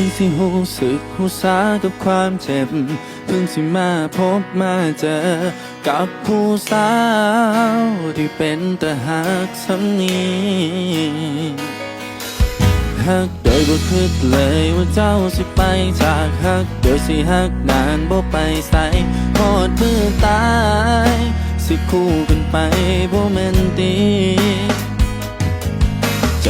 เพิ่งสิหูสึกหูสากับความเจ็บ เพิ่งสิมาพบมาเจอ กับผู้สาวที่เป็นแตาหักสำนีหักโดยบ่คิดเลยว่าเจ้าสิไปจากหัก โดยสิหักนานบ่ไปใส่พอดมือตาย สิคู่กันไปบ่แม่นตี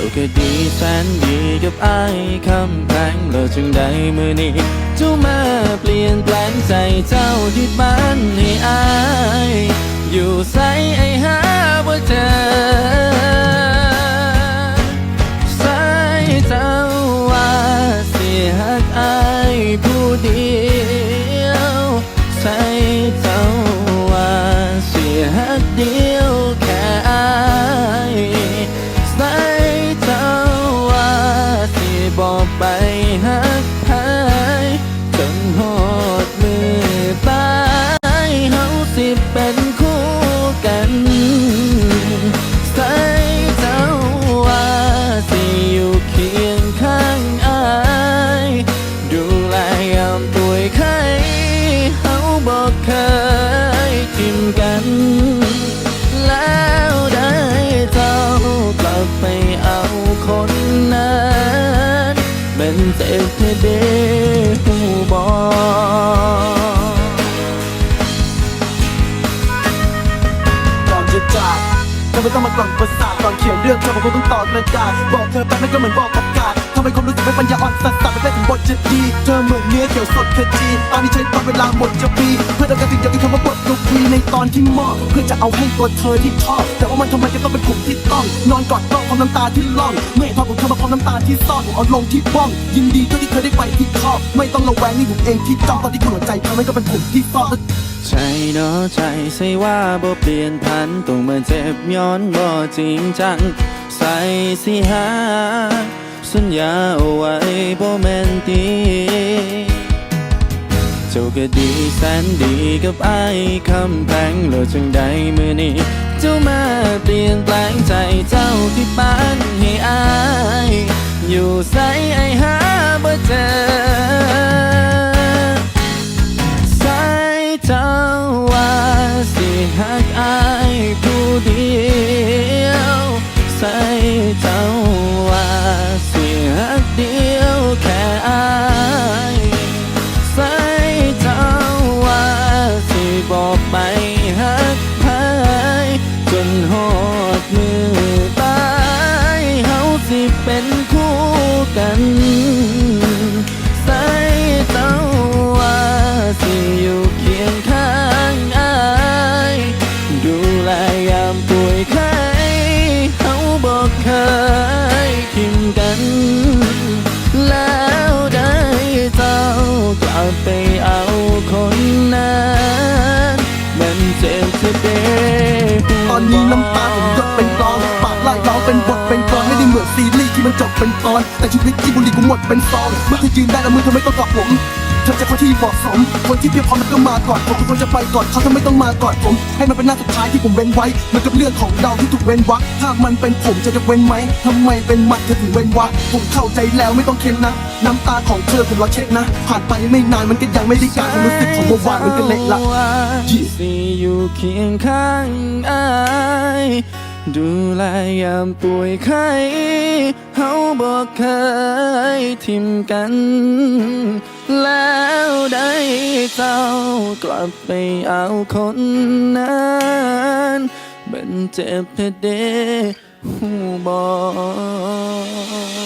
จ้าก็ดีแสนดีกับไอ้คำแพงเราจึงได้มือนี้เจ้ามาเปลี่ยนแปลงใจเจ้าที่บ้านให้อาย อยู่ใสไอ้หาบ่เจอ เป็นเจ็บแค่เดหูบอก่อนจะจากเธอไม่ต้องมากล่อมประสาทก่อนเขียนเรื่องเธอบอกว่าต้องตอบกระดาษบอกเธอไปมันก็เหมือนบอกประกาศำไมความรู้สึกไม่ปัญญาอ่อนสัสสัสไม่ได้ถึงบทจะดี เธอเหมือนเนื้อเขียวสดขจีตอนนี้ใช้ตอนเวลาหมดจะปี เพื่อต้องการสิ่งเดียวที่คำว่าบทกวีในตอนที่มอบเพื่อจะเอาให้ตัวเธอที่ชอบ แต่ว่ามันทำไมจะต้องเป็นกลุ่มที่ต้อง นอนกอดกล้องพร้อมน้ำตาที่ล่องเมื่อเห็นภาพของเธอมาพร้อมน้ำตาที่ซ่อนผมเอาลงที่บ้อง ยินดีเท่าที่เธอได้ไปที่ครอบ ไม่ต้องระแวงนี่ผมเองที่จ้องตอนที่หัวใจเธอไม่ก็เป็นผมที่เฝ้าใช่เนาะใจใส่ว่าบ่เปลี่ยนพันต้องมาเจ็บย้อนบ่จริงจังใส่สิหา สัญญาเอาไว้บ่แม่นตีเจ้าก็ดีแสนดีกับไอ้คำแพงแล้วจึงได้มือนี้ เจ้ามาเปลี่ยนแปลงใจเจ้าที่บ้านให้อายอยู่ใสไอ้หาบ่เจอใสเจ้าว่าสิหักอายผู้เดียวใส่เจ้าว่า ฮักเดียวแค่อา แล้วได้เจ้ากลับไปเอาคนนั้นมันเจ็บจะเด้ตอนนี้น้ำตาผมหยดเป็นกองปากไล่ร้องเป็นบทเป็นกลอนไม่ได้เหมือนซีรีส์ที่มันจบเป็นตอน แต่ชีวิตที่บุรีกูหมดเป็นซองเมื่อเธอยืนได้แล้วมือเธอไม่ต้องกอดผม เธอจะคนที่เหมาะสม คนที่เพียงพอมันก็มากอดผมทุกคนจะไปกอดเขาเธอไม่ต้องมากอดผม ให้มันเป็นหน้าสุดท้ายที่ผมเว้นไว้ มันกับเรื่องของเราที่ถูกเว้นวรรคถ้ามันเป็นผมจะจะเว้นไหมทำไมเป็นมันเธอถึงเว้นวรรคผมเข้าใจแล้วไม่ต้องเค้นนะ น้ำตาของเธอผมรอเช็คนะ ผ่านไปไม่นานมันก็ยังไม่ได้การความรู้สึกของเมื่อวานมันก็เละละสิอยู่เคียงข้างอาย ดูแลยามป่วยไข้เฮาบอกเคยทิมกัน แล้วได้เจ้ากลับไปเอาคนนั้นมันเจ็บเดหูบอก